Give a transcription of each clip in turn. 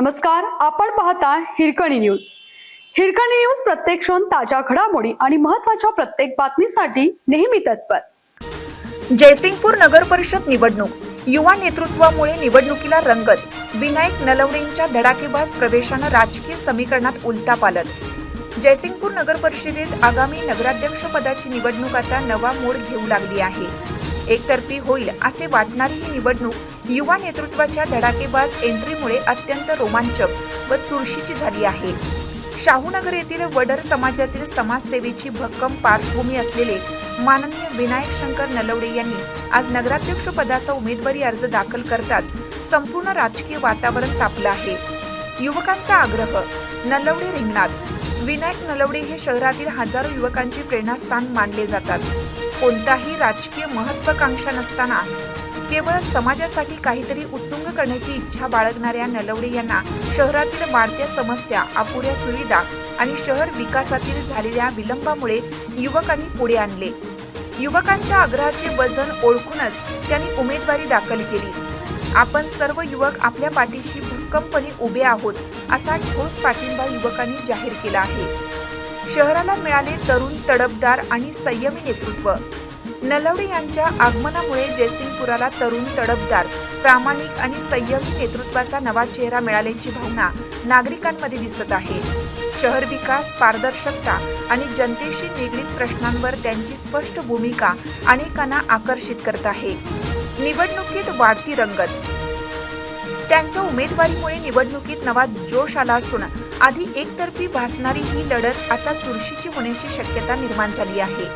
नमस्कार आपण पाहता हिरकणी न्यूज. हिरकणी न्यूज प्रत्येक क्षण ताज्या घडामोडी आणि महत्त्वाच्या प्रत्येक बातमीसाठी नेहमी तत्पर. जयसिंगपूर नगर परिषद निवडणूक. युवा नेतृत्वामुळे निवडणुकीला रंगत विनायक नलवडेंच्या धडाकेबाज प्रवेशानं राजकीय समीकरणात उलटा पालत जयसिंगपूर नगर परिषदेत आगामी नगराध्यक्ष पदाची निवडणूक आता नवा मोड घेऊ लागली आहे. एकतर्फी होईल असे वाटणारी ही निवडणूक युवा नेतृत्वाच्या धडाकेबाज एंट्रीमुळे अत्यंत रोमांचक व चुरशीची झाली आहे. शाहूनगर येथील वडर समाजातील समाजसेवेची भक्कम पार्श्वभूमी असलेले माननीय विनायक शंकर नलवडे यांनी आज नगराध्यक्ष पदाचा उमेदवारी अर्ज दाखल करताच संपूर्ण राजकीय वातावरण तापलं आहे. युवकांचा आग्रह नलवडे रिंगणात. विनायक नलवडे हे शहरातील हजारो युवकांची प्रेरणास्थान मानले जातात. कोणताही राजकीय महत्वाकांक्षा नसताना केवळ समाजासाठी काहीतरी उत्तुंग करण्याची इच्छा बाळगणाऱ्या नलवडे यांना शहरातील वाढत्या समस्या अपुऱ्या सुविधा आणि शहर विकासातील झालेल्या विलंबामुळे युवकांनी पुढे आणले. युवकांच्या आग्रहाचे वजन ओळखूनच त्यांनी उमेदवारी दाखल केली. आपण सर्व युवक आपल्या पाठीशी भक्कमपणे उभे आहोत असा ठोस पाठिंबा युवकांनी जाहीर केला आहे. शहराला मिळाले तरुण तडफदार आणि संयमी नेतृत्व. नलवडे यांच्या आगमनामुळे जयसिंगपुराला तरुण तडफदार प्रामाणिक आणि संयमी नेतृत्वाचा नवा चेहरा मिळाल्याची भावना नागरिकांमध्ये दिसत आहे. शहर विकास पारदर्शकता आणि जनतेशी निगडीत प्रश्नांवर त्यांची स्पष्ट भूमिका अनेकांना आकर्षित करत आहे. निवडणुकीत वाढती रंगत. त्यांच्या उमेदवारीमुळे निवडणुकीत नवा जोश आला असून आधी एकतर्फी भासणारी ही लढत आता चुरशीची होण्याची शक्यता निर्माण झाली आहे.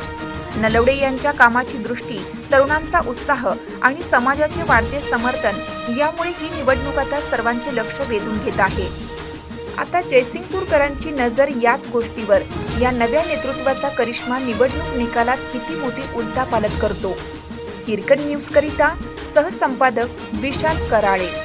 नलवडे यांच्या कामाची दृष्टी तरुणांचा उत्साह आणि समाजाचे वाढते समर्थन यामुळे ही निवडणूक आता सर्वांचे लक्ष वेधून घेत आहे. आता जयसिंगपूरकरांची नजर याच गोष्टीवर या नव्या नेतृत्वाचा करिश्मा निवडणूक निकालात किती मोठी उलटापालट करतो. हिरकण न्यूज करिता सहसंपादक विशाल कराळे.